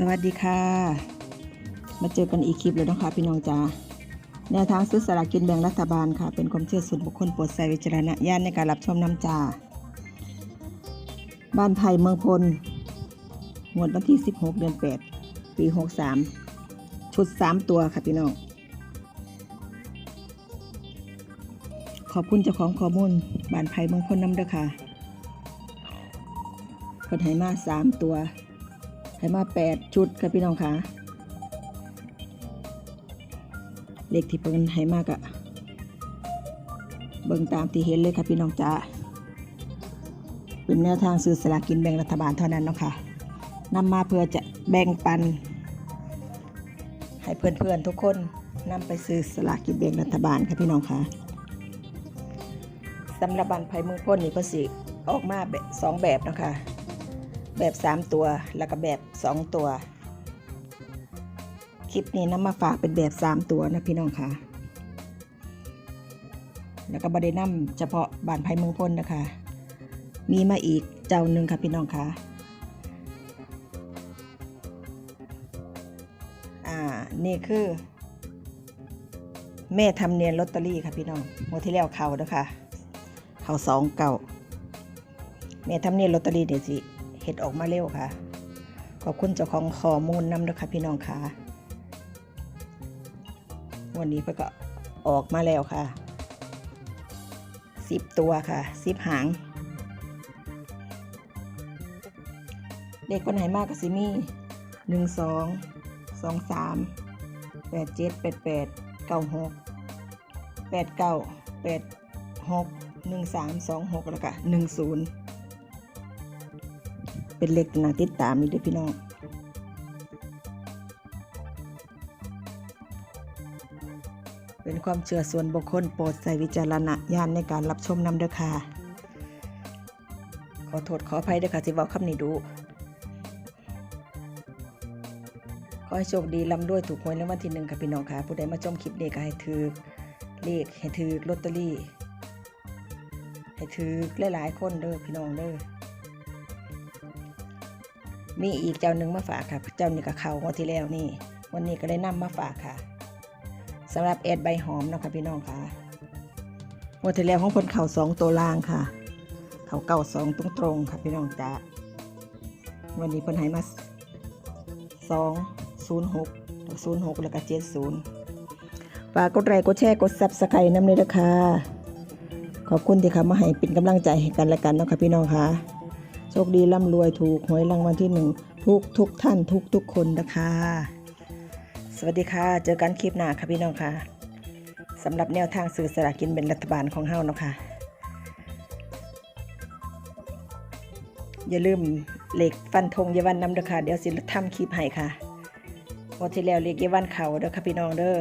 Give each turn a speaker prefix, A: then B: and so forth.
A: สวัสดีค่ะ มาเจอกันอีกคลิปเลยนะคะพี่น้องจ้าแนวทางซื้อสลากกินแบ่งรัฐบาลค่ะ เป็นความเชื่อส่วนบุคคลโปรดใส่วิจารณญาณในการรับชมน้ำจ้าบ้านไผ่เมืองพลงวดวันที่ 16 เดือน 8 ปี 63 ชุด 3 ตัวค่ะพี่น้อง ขอบคุณเจ้าของข้อมูลบ้านไผ่เมืองพลน้ำเด้อค่ะ เพิ่นให้มา3ตัวให้มาแปดชุดค่ะพี่น้องค่ะเลขที่เพิ่นให้มากอะเบิ่งตามที่เห็นเลยค่ะพี่น้องจ้าเป็นแนวทางซื้อสลากกินแบ่งรัฐบาลเท่านั้นเนาะค่ะนำมาเพื่อจะแบ่งปัน ให้เพื่อนๆทุกคนนำไปซื้อสลากกินแบ่งรัฐบาลค่ะพี่น้องค่ะสำหรับบันไผ่มือพ้นนี่ก็สิออกมาแบบสองแบบนะคะ แบบ 3 ตัวแล้วก็แบบ 2 ตัว คลิปนี้นำมาฝากเป็นแบบ 3 ตัวนะพี่น้องค่ะ แล้วก็บได้นำเฉพาะบานไผ่เมืองพ้นนะคะ มีมาอีกเจ้าหนึ่งค่ะพี่น้องค่ะอ่านี่คือ แม่ทำเนียนลอตเตอรี่ค่ะพี่น้องงวดที่แล้วเขาเด้อค่ะเขาสองเก่าแม่ทำเนียนลอตเตอรี่เดี๋ยวสิ ห็ดออกมาเร็วค่ะ ขอบคุณเจ้าของข้อมูลนำด้วยค่ะพี่น้องค่ะวันนี้เพื่อก็ออกมาแล้วค่ะสิบตัวค่ะสิบหาง เด็กคนไหนมากกับซิมี่หนึ่งสองสองสามแปดเจ็ดแปดแปดเก้าหกแปดเก้าแปดหกหนึ่งสามสองหกแล้วก็หนึ่งศูนย์ เป็นเล็กนาติดตามนี่ด้วยพี่น้องเป็นความเชื่อส่วนบุคคลโปรดใส่วิจารณญาณในการรับชมนำเด้อค่ะ ขอโทษขออภัยเด้อค่ะที่เว้าคำนี้ดูขอให้โชคดีลำด้วยถูกหวยรางวัลที่หนึ่งค่ะพี่น้องค่ะผู้ใดมาชมคลิปนี้ก็ให้ถือเลขให้ถือลอตเตอรี่ ให้ถือหลายๆคนเด้อพี่น้องเด้อ มีอีกเจ้าหนึ่งมาฝากค่ะ เจ้านี่กับเขางวดที่แล้วนี่ วันนี้ก็ได้นำมาฝากค่ะสำหรับแอดใบหอมเนาะคะพี่น้องค่ะงวดที่แล้วของคนเข่าสองตัวล่างค่ะ เขาเก่าสองตรงตรงค่ะพี่น้องจ้าวันนี้เพิ่นให้มาสองศูนย์หกศูนย์หกแล้วก็เจ็ดศูนย์ฝากกดไลค์กดแชร์กดซับสไครต์น้ำเลยนะคะขอบคุณที่เข้ามาให้เป็นกำลังใจให้กันและกันเนาะค่ะพี่น้องค่ะ โชคดีร่ำรวยถูกหวยรางวัลที่หนึ่งทุกทุกท่านทุกทุกคนนะคะ สวัสดีค่ะ เจอกันคลิปหน้าค่ะพี่น้องค่ะสำหรับแนวทางสื่อสลากินเป็นรัฐบาลของเฮาเนาะค่ะอย่าลืมเหล็กฟันธงเยาวันนำเด้อค่ะ เดี๋ยวสิทำคลิปให้ค่ะวันที่แล้วเหล็กเยาวันเขาเด้อค่ะพี่น้องเด้อ